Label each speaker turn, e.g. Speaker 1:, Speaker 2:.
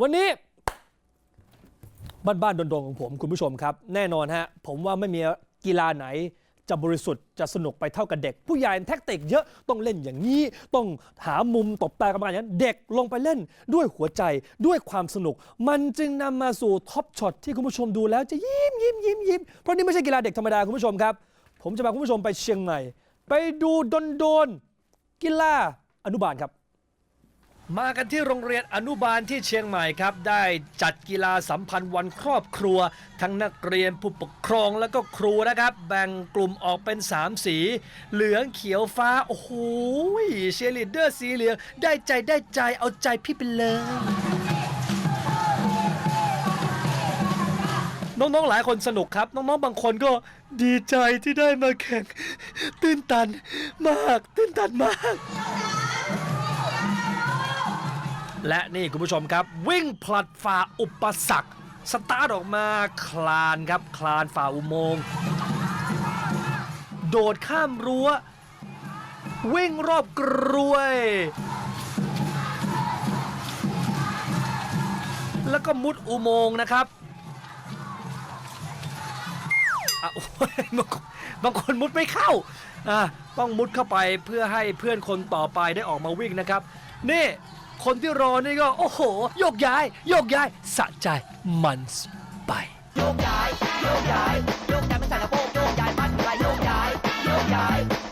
Speaker 1: วันนี้บ้านๆดงๆของผมคุณผู้ชมครับ แน่นอนฮะ ผมว่าไม่มีกีฬาไหนจะบริสุทธิ์จะสนุกไปเท่ากับเด็ก ผู้ใหญ่แท็กติกเยอะต้องเล่นอย่างนี้ ต้องหามุมตบตากรรมการอย่างนั้นเด็กลงไปเล่นด้วยหัวใจด้วยความสนุก มันจึงนำมาสู่ท็อปช็อตที่คุณผู้ชมดูแล้วจะยิ้มยิ้มยิ้มยิ้มเพราะนี่ไม่ใช่กีฬาเด็กธรรมดาคุณผู้ชมครับ ผมจะพาคุณผู้ชมไปเชียงใหม่ ไปดูดนโดนๆกีฬาอนุบาลครับ มากันที่โรงเรียนอนุบาลที่เชียงใหม่ครับ ได้จัดกีฬาสัมพันธ์วันครอบครัว ทั้งนักเรียนผู้ปกครองแล้วก็ครูนะครับ แบ่งกลุ่มออกเป็น 3 สี เหลืองเขียวฟ้า โอ้โหเชียร์ลีดเดอร์สีเหลือง ได้ใจได้ใจเอาใจพี่ไปเลยน้องๆ หลายคนสนุกครับ น้องๆ บางคนก็ดีใจที่ได้มาแข่ง ตื้นตันมาก ตื้นตันมาก และนี่คุณผู้ชมครับ วิ่งผลัดฝ่าอุปสรรคสตาร์ทออกมาคลานครับคลานฝ่าอุโมงค์โดดข้ามรั้ว วิ่งรอบกรวย แล้วก็มุดอุโมงค์นะครับอะโอ้ยบางคนมุดไม่เข้าต้องมุดเข้าไปเพื่อให้เพื่อนคนต่อไปได้ออกมาวิ่งนะครับ นี่ คนที่รอนี่ก็โอ้โห โยกย้าย โยกย้ายสะใจมันไป
Speaker 2: โยกย้าย โยกย้าย โยกย้ายไม่ใส่สะโพกโยกย้ายบ้านไปโยกย้าย โยกย้าย